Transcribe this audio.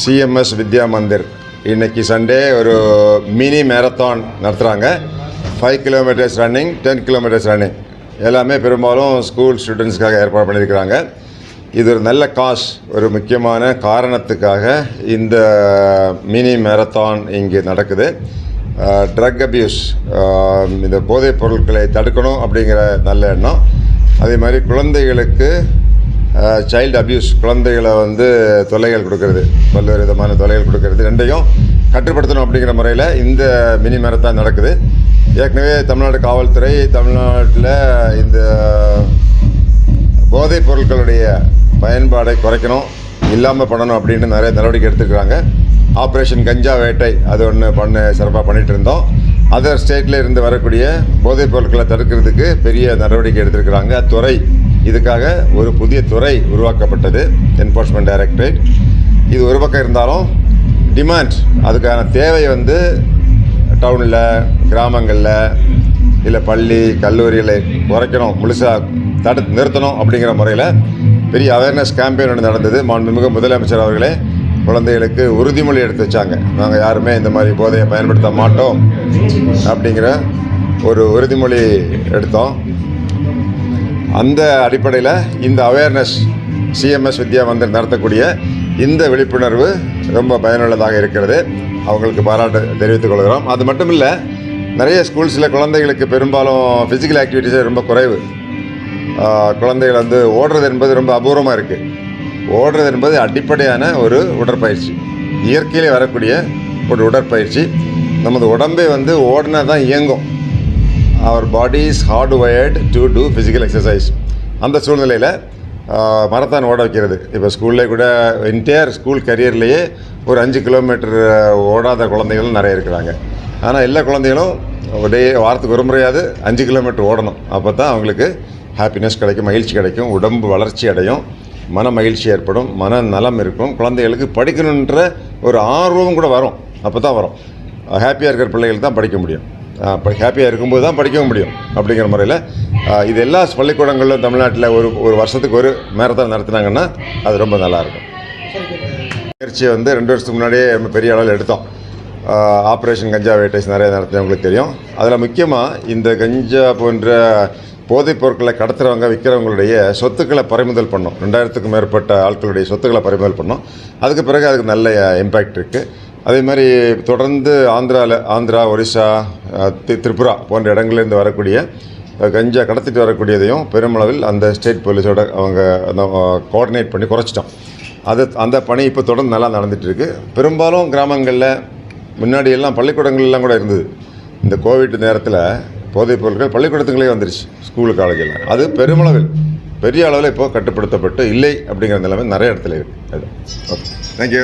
CMS Vidya Mandir. இன்னைக்கு Sunday ஒரு mini marathon நடத்துகிறாங்க five kilometres running ten kilometres running எல்லாமே பெரும்பாலும் ஸ்கூல் ஸ்டூடெண்ட்ஸ்க்காக ஏற்பாடு பண்ணியிருக்கிறாங்க. இது ஒரு நல்ல காஸ் ஒரு முக்கியமான காரணத்துக்காக இந்த மினி மேரத்தான் இங்கே நடக்குது. ட்ரக் அபியூஸ் இந்த போதைப் பொருட்களை தடுக்கணும் அப்படிங்கிற நல்ல எண்ணம். அதே மாதிரி குழந்தைகளுக்கு சைல்டு அப்யூஸ் குழந்தைகளை வந்து தொல்லைகள் கொடுக்கறது. பல்வேறு விதமான தொல்லைகள் கொடுக்கறது. ரெண்டையும் கட்டுப்படுத்தணும் அப்படிங்கிற முறையில் இந்த மினி மேரத்தான் நடக்குது. ஏற்கனவே தமிழ்நாடு காவல்துறை தமிழ்நாட்டில் இந்த போதைப் பொருட்களுடைய பயன்பாடை குறைக்கணும் இல்லாமல் பண்ணணும் அப்படின்னு நிறைய நடவடிக்கை எடுத்துக்கிறாங்க ஆப்ரேஷன் கஞ்சா வேட்டை அது ஒன்று பண்ண சிறப்பாக பண்ணிகிட்டு இருந்தோம். அதர் ஸ்டேட்டில் இருந்து வரக்கூடிய போதைப் பொருட்களை தடுக்கிறதுக்கு பெரிய நடவடிக்கை எடுத்திருக்கிறாங்க. துறை இதுக்காக ஒரு புதிய துறை உருவாக்கப்பட்டது என்ஃபோர்ஸ்மெண்ட் டைரக்டரேட் இது ஒரு பக்கம் இருந்தாலும் டிமாண்ட் அதுக்கான தேவை வந்து டவுனில் கிராமங்களில் இல்லை பள்ளி கல்லூரிகளை குறைக்கணும் முழுசாக தடுத்து நிறுத்தணும் அப்படிங்கிற முறையில் பெரிய அவேர்னஸ் கேம்பெயின் ஒன்று நடந்தது. மாண்புமிகு முதலமைச்சர் அவர்களே குழந்தைகளுக்கு உறுதிமொழி எடுத்து வச்சாங்க. நாங்கள் யாருமே இந்த மாதிரி போதையை பயன்படுத்த மாட்டோம் அப்படிங்கிற ஒரு உறுதிமொழி எடுத்தோம். அந்த அடிப்படையில் இந்த அவேர்னஸ் சிஎம்எஸ் வித்யா மந்திர் நடத்தக்கூடிய இந்த விழிப்புணர்வு ரொம்ப பயனுள்ளதாக இருக்கிறது. அவங்களுக்கு பாராட்டு தெரிவித்துக் கொள்கிறோம். அது மட்டும் இல்லை நிறைய ஸ்கூல்ஸில் குழந்தைகளுக்கு பெரும்பாலும் ஃபிசிக்கல் ஆக்டிவிட்டிஸே ரொம்ப குறைவு. குழந்தைகள் வந்து ஓடுறது என்பது ரொம்ப அபூர்வமாக இருக்குது ஓடுறது என்பது அடிப்படையான ஒரு உடற்பயிற்சி. இயற்கையிலே வரக்கூடிய ஒரு உடற்பயிற்சி. நமது உடம்பே வந்து ஓடினா தான் இயங்கும். அவர் body is hard wired to do physical exercise அந்த சூழ்நிலையில் மரத்தான் ஓட வைக்கிறது. இப்போ ஸ்கூல்லே கூட என்டையர் ஸ்கூல் கரியர்லேயே ஒரு அஞ்சு கிலோமீட்டர் ஓடாத குழந்தைகளும் நிறைய இருக்கிறாங்க. ஆனால் எல்லா குழந்தைகளும் ஒரே வாரத்துக்கு ஒரு முறையாவது அஞ்சு கிலோமீட்டர் ஓடணும். அப்போ தான் அவங்களுக்கு ஹாப்பினஸ் கிடைக்கும் மகிழ்ச்சி கிடைக்கும் உடம்பு வளர்ச்சி அடையும் மன மகிழ்ச்சி ஏற்படும் மன நலம் இருக்கும். குழந்தைகளுக்கு படிக்கணுன்ற ஒரு ஆர்வம் கூட வரும். அப்போ தான் வரும். ஹாப்பியாக இருக்கிற பிள்ளைகள் தான் படிக்க முடியும். ஹாப்பியாக இருக்கும்போது தான் படிக்கவும் முடியும் அப்படிங்கிற முறையில். இது எல்லா பள்ளிக்கூடங்களிலும் தமிழ்நாட்டில் ஒரு ஒரு வருஷத்துக்கு ஒரு மேரத்தான் நடத்துனாங்கன்னா அது ரொம்ப நல்லாயிருக்கும். முயற்சியை வந்து ரெண்டு வருஷத்துக்கு முன்னாடியே நம்ம பெரிய அளவில் எடுத்தோம். ஆப்ரேஷன் கஞ்சா வேட்டைஸ் நிறைய நடத்தினவங்களுக்கு தெரியும். அதில் முக்கியமாக இந்த கஞ்சா போன்ற போதைப் பொருட்களை கடத்துறவங்க விற்கிறவங்களுடைய சொத்துக்களை பறிமுதல் பண்ணோம். ரெண்டாயிரத்துக்கும் மேற்பட்ட ஆட்களுடைய சொத்துக்களை பறிமுதல் பண்ணோம். அதுக்கு பிறகு அதுக்கு நல்ல இம்பேக்ட் இருக்குது அதே மாதிரி தொடர்ந்து ஆந்திராவில் ஆந்திரா ஒரிசா தி- திரிபுரா போன்ற இடங்கள்லேருந்து வரக்கூடிய கஞ்சா கடத்திட்டு வரக்கூடியதையும் பெருமளவில் அந்த ஸ்டேட் போலீஸோட அவங்க கோஆர்டினேட் பண்ணி குறைச்சிட்டோம். அது அந்த பணி இப்போ தொடர்ந்து நல்லா நடந்துகிட்ருக்கு பெரும்பாலும் கிராமங்களில் முன்னாடியெல்லாம் பள்ளிக்கூடங்கள்லாம் கூட இருந்தது. இந்த கோவிட் நேரத்தில் போதைப் பொருட்கள் பள்ளிக்கூடத்துங்களே வந்துருச்சு ஸ்கூல் காலேஜில் அது பெருமளவில் பெரிய அளவில் இப்போது கட்டுப்படுத்தப்பட்டு இல்லை அப்படிங்கிற நிலைமை நிறைய இடத்துல இருக்குது அது ஓகே. தேங்க்யூ